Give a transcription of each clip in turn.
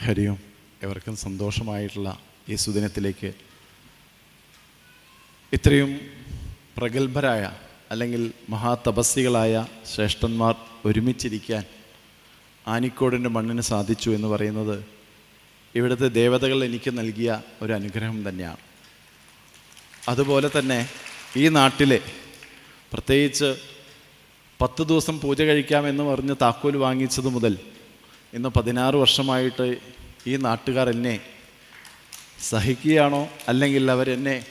ഹരിയും എവർക്കും സന്തോഷമായിട്ടുള്ള ഈ സുദിനത്തിലേക്ക് ഇത്രയും പ്രഗത്ഭരായ അല്ലെങ്കിൽ മഹാതപസ്സികളായ ശ്രേഷ്ഠന്മാർ ഒരുമിച്ചിരിക്കാൻ ആനിക്കോടിന്റെ മണ്ണിന് സാധിച്ചു എന്ന് പറയുന്നത് ഇവിടുത്തെ ദേവതകൾ എനിക്ക് നൽകിയ ഒരു അനുഗ്രഹം തന്നെയാണ്. അതുപോലെ തന്നെ ഈ നാട്ടിലെ പ്രത്യേകിച്ച് പത്ത് ദിവസം പൂജ കഴിക്കാമെന്ന് പറഞ്ഞ് താക്കോൽ വാങ്ങിച്ചത് മുതൽ ഇന്ന് പതിനാറ് വർഷമായിട്ട് ഈ നാട്ടുകാർ എന്നെ സഹിക്കുകയാണോ അല്ലെങ്കിൽ അവരെന്നെ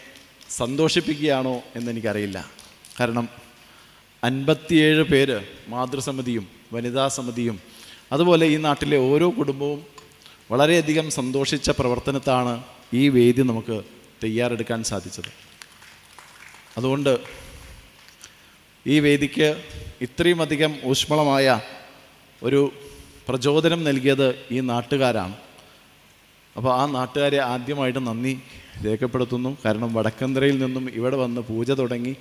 സന്തോഷിപ്പിക്കുകയാണോ എന്നെനിക്കറിയില്ല. കാരണം അൻപത്തിയേഴ് പേര് മാതൃസമിതിയും വനിതാ സമിതിയും അതുപോലെ ഈ നാട്ടിലെ ഓരോ കുടുംബവും വളരെയധികം സന്തോഷിച്ച പ്രവർത്തനത്താണ് ഈ വേദി നമുക്ക് തയ്യാറെടുക്കാൻ സാധിച്ചത്. അതുകൊണ്ട് ഈ വേദിക്ക് ഇത്രയും അധികം ഊഷ്മളമായ ഒരു പ്രചോദനം നൽകിയത് ഈ നാട്ടുകാരാണ്. അപ്പോൾ ആ നാട്ടുകാരെ ആദ്യമായിട്ട് നന്ദി രേഖപ്പെടുത്തുന്നു. കാരണം വടക്കന്തരയിൽ നിന്നും ഇവിടെ വന്ന് പൂജ തുടങ്ങി.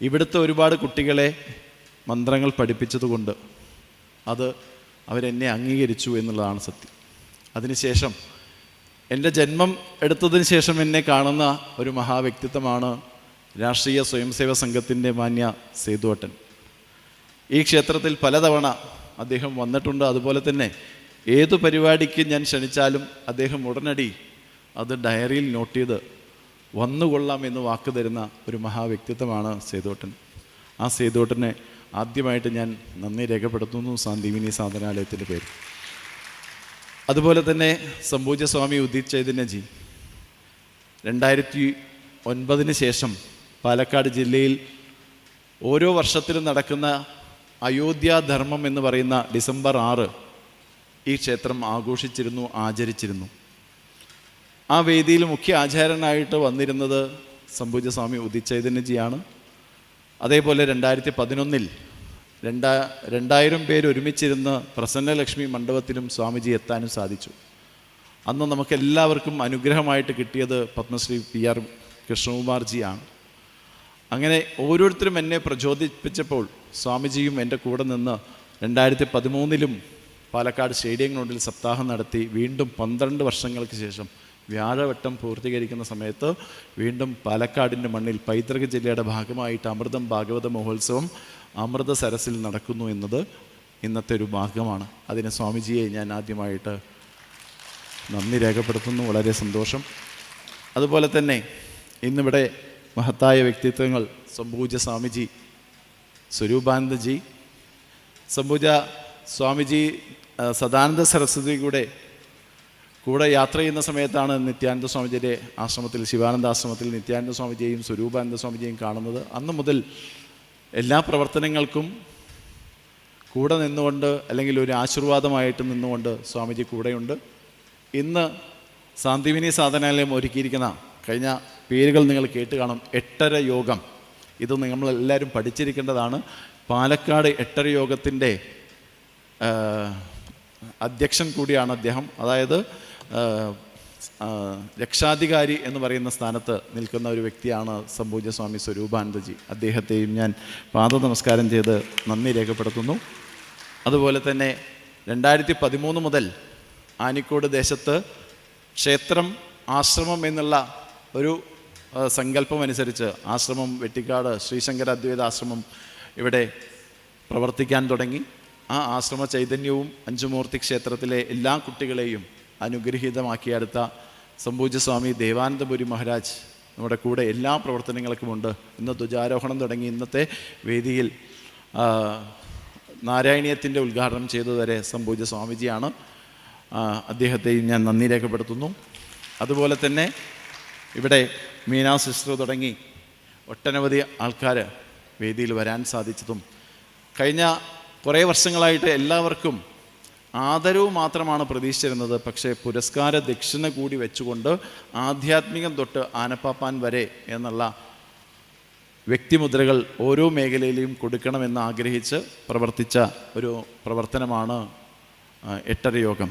ഇവിടുത്തെ ഒരുപാട് കുട്ടികളെ മന്ത്രങ്ങൾ പഠിപ്പിച്ചതുകൊണ്ട് അത് അവരെന്നെ അംഗീകരിച്ചു എന്നുള്ളതാണ് സത്യം. അതിനുശേഷം എന്റെ ജന്മം എടുത്തതിന് ശേഷം എന്നെ കാണുന്ന ഒരു മഹാവ്യക്തിത്വമാണ് രാഷ്ട്രീയ സ്വയംസേവ സംഘത്തിന്റെ മാന്യ സേതുവട്ടൻ. ഈ ക്ഷേത്രത്തിൽ പലതവണ അദ്ദേഹം വന്നിട്ടുണ്ട്. അതുപോലെ തന്നെ ഏത് പരിപാടിക്ക് ഞാൻ ക്ഷണിച്ചാലും അദ്ദേഹം ഉടനടി അത് ഡയറിയിൽ നോട്ട് ചെയ്ത് വന്നുകൊള്ളാം എന്ന് വാക്ക് തരുന്ന ഒരു മഹാവ്യക്തിത്വമാണ് സേതുവട്ടൻ. ആ സേതുവട്ടനെ ആദ്യമായിട്ട് ഞാൻ നന്ദി രേഖപ്പെടുത്തുന്നു. സാന്ദീപിനി സാധനാലയത്തിന്റെ പേര് അതുപോലെ തന്നെ സംഭൂജ സ്വാമി ഉദിത് ചൈതന്യജി. രണ്ടായിരത്തി ഒൻപതിന് ശേഷം പാലക്കാട് ജില്ലയിൽ ഓരോ വർഷത്തിലും നടക്കുന്ന അയോധ്യാധർമ്മം എന്ന് പറയുന്ന ഡിസംബർ ആറ് ഈ ക്ഷേത്രം ആഘോഷിച്ചിരുന്നു ആചരിച്ചിരുന്നു. ആ വേദിയിൽ മുഖ്യ ആചാര്യനായിട്ട് വന്നിരുന്നത് സംപൂജ്യ ഉദിച്ചൈതന്യജിയാണ്. അതേപോലെ രണ്ടായിരത്തി പതിനൊന്നിൽ രണ്ടാ രണ്ടായിരം പേര് ഒരുമിച്ചിരുന്ന് പ്രസന്നലക്ഷ്മി മണ്ഡപത്തിലും സ്വാമിജി എത്താനും സാധിച്ചു. അന്ന് നമുക്കെല്ലാവർക്കും അനുഗ്രഹമായിട്ട് കിട്ടിയത് പത്മശ്രീ പി ആർ കൃഷ്ണകുമാർജിയാണ്. അങ്ങനെ ഓരോരുത്തരും എന്നെ പ്രചോദിപ്പിച്ചപ്പോൾ സ്വാമിജിയും എന്റെ കൂടെ നിന്ന് രണ്ടായിരത്തി പതിമൂന്നിലും പാലക്കാട് സ്റ്റേഡിയം ഗ്രൗണ്ടിൽ സപ്താഹം നടത്തി. വീണ്ടും പന്ത്രണ്ട് വർഷങ്ങൾക്ക് ശേഷം വ്യാഴവട്ടം പൂർത്തീകരിക്കുന്ന സമയത്ത് വീണ്ടും പാലക്കാടിന്റെ മണ്ണിൽ പൈതൃക ജില്ലയുടെ ഭാഗമായിട്ട് അമൃതം ഭാഗവത മഹോത്സവം അമൃത സരസിൽ നടക്കുന്നു എന്നത് ഇന്നത്തെ ഒരു ഭാഗമാണ്. അതിന് സ്വാമിജിയെ ഞാൻ ആദ്യമായിട്ട് നന്ദി രേഖപ്പെടുത്തുന്നു. വളരെ സന്തോഷം. അതുപോലെ തന്നെ ഇന്നിവിടെ മഹത്തായ വ്യക്തിത്വങ്ങൾ സംപൂജ സ്വാമിജി സ്വരൂപാനന്ദജി സംപൂജ സ്വാമിജി സദാനന്ദ സരസ്വതി കൂടെ കൂടെ യാത്ര ചെയ്യുന്ന സമയത്താണ് നിത്യാനന്ദ സ്വാമിജിയുടെ ആശ്രമത്തിൽ ശിവാനന്ദ ആശ്രമത്തിൽ നിത്യാനന്ദ സ്വാമിജിയെയും സ്വരൂപാനന്ദ സ്വാമിജിയെയും കാണുന്നത്. അന്ന് മുതൽ എല്ലാ പ്രവർത്തനങ്ങൾക്കും കൂടെ നിന്നുകൊണ്ട് അല്ലെങ്കിൽ ഒരു ആശീർവാദമായിട്ട് നിന്നുകൊണ്ട് സ്വാമിജി കൂടെയുണ്ട്. ഇന്ന് സാന്തിവിനി സാധനാലയം ഒരുക്കിയിരിക്കുന്ന കഴിഞ്ഞ പേരുകൾ നിങ്ങൾ കേട്ട് കാണും എട്ടര യോഗം. ഇത് നമ്മളെല്ലാവരും പഠിച്ചിരിക്കേണ്ടതാണ്. പാലക്കാട് എട്ടര യോഗത്തിന്റെ അധ്യക്ഷൻ കൂടിയാണ് അദ്ദേഹം. അതായത് രക്ഷാധികാരി എന്ന് പറയുന്ന സ്ഥാനത്ത് നിൽക്കുന്ന ഒരു വ്യക്തിയാണ് സംപൂജ്യ സ്വാമി സ്വരൂപാനന്ദജി. അദ്ദേഹത്തെയും ഞാൻ പാദ നമസ്കാരം ചെയ്ത് നന്ദി രേഖപ്പെടുത്തുന്നു. അതുപോലെ തന്നെ രണ്ടായിരത്തി പതിമൂന്ന് മുതൽ ആനിക്കോട് ദേശത്ത് ക്ഷേത്രം ആശ്രമം എന്നുള്ള ഒരു ആ, സങ്കല്പം അനുസരിച്ച് ആശ്രമം വെട്ടിക്കാട് ശ്രീശങ്കര അദ്വൈത ആശ്രമം ഇവിടെ പ്രവർത്തിക്കാൻ തുടങ്ങി. ആ ആശ്രമ ചൈതന്യവും അഞ്ചുമൂർത്തി ക്ഷേത്രത്തിലെ എല്ലാ കുട്ടികളെയും അനുഗ്രഹീതമാക്കിയെടുത്ത സംഭൂജസ്വാമി സ്വാമി ദേവാനന്ദപുരി മഹാരാജ് നമ്മുടെ കൂടെ എല്ലാ പ്രവർത്തനങ്ങൾക്കും ഉണ്ട്. ഇന്ന് ധ്വജാരോഹണം തുടങ്ങി. ഇന്നത്തെ വേദിയിൽ നാരായണീയത്തിന്റെ ഉദ്ഘാടനം ചെയ്തതുവരെ സംഭൂജ സ്വാമിജിയാണ് അദ്ദേഹത്തെയും ഞാൻ നന്ദി രേഖപ്പെടുത്തുന്നു. അതുപോലെ തന്നെ ഇവിടെ മീനാ സിസ്റ്റർ തുടങ്ങി ഒട്ടനവധി ആൾക്കാർ വേദിയിൽ വരാൻ സാധിച്ചതും കഴിഞ്ഞ കുറേ വർഷങ്ങളായിട്ട് എല്ലാവർക്കും ആദരവ് മാത്രമാണ് പ്രതീക്ഷിച്ചിരുന്നത്. പക്ഷേ പുരസ്കാര ദക്ഷിണ കൂടി വെച്ചുകൊണ്ട് ആധ്യാത്മികം തൊട്ട് ആനപ്പാപ്പാൻ വരെ എന്നുള്ള വ്യക്തിമുദ്രകൾ ഓരോ മേഖലയിലും കൊടുക്കണമെന്ന് ആഗ്രഹിച്ച് പ്രവർത്തിച്ച ഒരു പ്രവർത്തനമാണ് എട്ടര യോഗം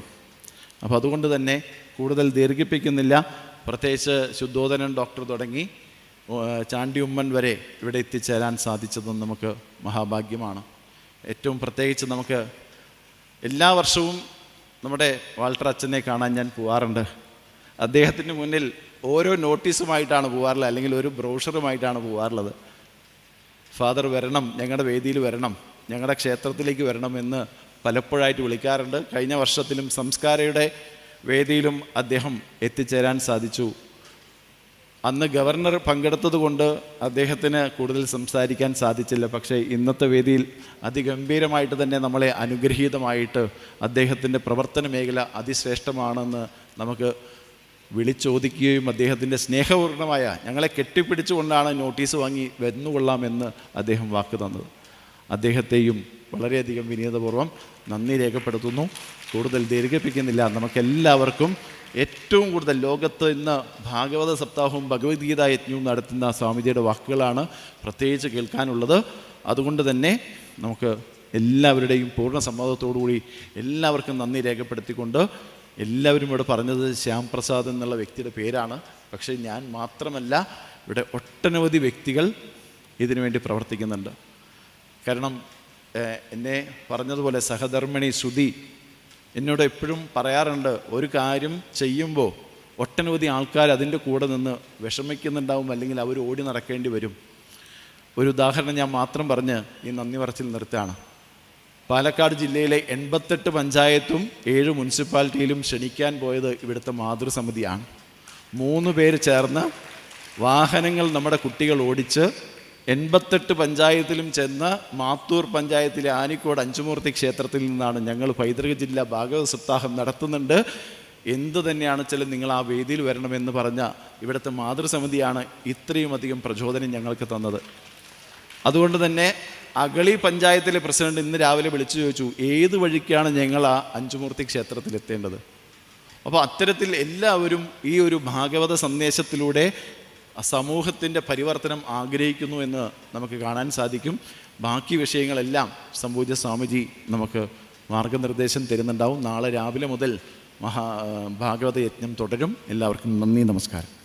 അപ്പോൾ അതുകൊണ്ട് തന്നെ കൂടുതൽ ദീർഘിപ്പിക്കുന്നില്ല. പ്രത്യേകിച്ച് ശുദ്ധോദനൻ ഡോക്ടർ തുടങ്ങി ചാണ്ടിയുമ്മൻ വരെ ഇവിടെ എത്തിച്ചേരാൻ സാധിച്ചതും നമുക്ക് മഹാഭാഗ്യമാണ്. ഏറ്റവും പ്രത്യേകിച്ച് നമുക്ക് എല്ലാ വർഷവും നമ്മുടെ വാൾട്ടർ അച്ഛനെ കാണാൻ ഞാൻ പോവാറുണ്ട്. അദ്ദേഹത്തിന് മുന്നിൽ ഓരോ നോട്ടീസുമായിട്ടാണ് പോകാറുള്ളത് അല്ലെങ്കിൽ ഒരു ബ്രോഷറുമായിട്ടാണ് പോവാറുള്ളത്. ഫാദർ വരണം ഞങ്ങളുടെ വേദിയിൽ വരണം ഞങ്ങളുടെ ക്ഷേത്രത്തിലേക്ക് വരണം എന്ന് പലപ്പോഴായിട്ട് വിളിക്കാറുണ്ട്. കഴിഞ്ഞ വർഷത്തിലും സംസ്കാരയുടെ വേദിയിലും അദ്ദേഹം എത്തിച്ചേരാൻ സാധിച്ചു. അന്ന് ഗവർണർ പങ്കെടുത്തതുകൊണ്ട് അദ്ദേഹത്തിന് കൂടുതൽ സംസാരിക്കാൻ സാധിച്ചില്ല. പക്ഷേ ഇന്നത്തെ വേദിയിൽ അതിഗംഭീരമായിട്ട് തന്നെ നമ്മളെ അനുഗ്രഹീതമായിട്ട് അദ്ദേഹത്തിന്റെ പ്രവർത്തന മേഖല അതിശ്രേഷ്ഠമാണെന്ന് നമുക്ക് വിളിച്ചോദിക്കുകയും അദ്ദേഹത്തിന്റെ സ്നേഹപൂർണമായ ഞങ്ങളെ കെട്ടിപ്പിടിച്ചുകൊണ്ടാണ് നോട്ടീസ് വാങ്ങി വന്നുകൊള്ളാമെന്ന് അദ്ദേഹം വാക്ക് തന്നത്. അദ്ദേഹത്തെയും വളരെയധികം വിനീതപൂർവം നന്ദി രേഖപ്പെടുത്തുന്നു. കൂടുതൽ ദീർഘിപ്പിക്കുന്നില്ല. നമുക്കെല്ലാവർക്കും ഏറ്റവും കൂടുതൽ ലോകത്ത് ഇന്ന് ഭാഗവത സപ്താഹവും ഭഗവത്ഗീത യജ്ഞവും നടത്തുന്ന സ്വാമിജിയുടെ വാക്കുകളാണ് പ്രത്യേകിച്ച് കേൾക്കാനുള്ളത്. അതുകൊണ്ട് തന്നെ നമുക്ക് എല്ലാവരുടെയും പൂർണ സമ്മതത്തോടുകൂടി എല്ലാവർക്കും നന്ദി രേഖപ്പെടുത്തിക്കൊണ്ട് എല്ലാവരും ഇവിടെ പറഞ്ഞത് ശ്യാം പ്രസാദ് എന്നുള്ള വ്യക്തിയുടെ പേരാണ്. പക്ഷേ ഞാൻ മാത്രമല്ല ഇവിടെ ഒട്ടനവധി വ്യക്തികൾ ഇതിനുവേണ്ടി പ്രവർത്തിക്കുന്നുണ്ട്. കാരണം എന്നെ പറഞ്ഞതുപോലെ സഹധർമ്മിണി ശ്രുതി എന്നോട് എപ്പോഴും പറയാറുണ്ട് ഒരു കാര്യം ചെയ്യുമ്പോൾ ഒട്ടനവധി ആൾക്കാർ അതിന്റെ കൂടെ നിന്ന് വിഷമിക്കുന്നുണ്ടാവും അല്ലെങ്കിൽ അവർ ഓടി നടക്കേണ്ടി വരും. ഒരു ഉദാഹരണം ഞാൻ മാത്രം പറഞ്ഞ് ഈ നന്ദി പറച്ചിൽ നിർത്തുകയാണ്. പാലക്കാട് ജില്ലയിലെ എൺപത്തെട്ട് പഞ്ചായത്തും ഏഴ് മുനിസിപ്പാലിറ്റിയിലും ക്ഷണിക്കാൻ പോയത് ഇവിടുത്തെ മാതൃസമിതിയാണ്. മൂന്ന് പേര് ചേർന്ന് വാഹനങ്ങൾ നമ്മുടെ കുട്ടികൾ ഓടിച്ച് എൺപത്തെട്ട് പഞ്ചായത്തിലും ചെന്ന് മാത്തൂർ പഞ്ചായത്തിലെ ആനിക്കോട് അഞ്ചുമൂർത്തി ക്ഷേത്രത്തിൽ നിന്നാണ് ഞങ്ങൾ പൈതൃക ജില്ലാ ഭാഗവത സപ്താഹം നടത്തുന്നുണ്ട്. എന്തു തന്നെയാണ് ചില നിങ്ങൾ ആ വേദിയിൽ വരണമെന്ന് പറഞ്ഞ ഇവിടുത്തെ മാതൃസമിതിയാണ് ഇത്രയും അധികം പ്രചോദനം ഞങ്ങൾക്ക് തന്നത്. അതുകൊണ്ട് തന്നെ അഗളി പഞ്ചായത്തിലെ പ്രസിഡന്റ് ഇന്ന് രാവിലെ വിളിച്ചു ചോദിച്ചു ഏത് വഴിക്കാണ് ഞങ്ങൾ ആ അഞ്ചുമൂർത്തി ക്ഷേത്രത്തിൽ എത്തേണ്ടത്? അപ്പോൾ അത്തരത്തിൽ എല്ലാവരും ഈ ഒരു ഭാഗവത സന്ദേശത്തിലൂടെ സമൂഹത്തിന്റെ പരിവർത്തനം ആഗ്രഹിക്കുന്നു എന്ന് നമുക്ക് കാണാൻ സാധിക്കും. ബാക്കി വിഷയങ്ങളെല്ലാം സംപൂജ്യ സ്വാമിജി നമുക്ക് മാർഗനിർദ്ദേശം തരുന്നുണ്ടാവും. നാളെ രാവിലെ മുതൽ മഹാ ഭാഗവത യജ്ഞം തുടരും. എല്ലാവർക്കും നന്ദി നമസ്കാരം.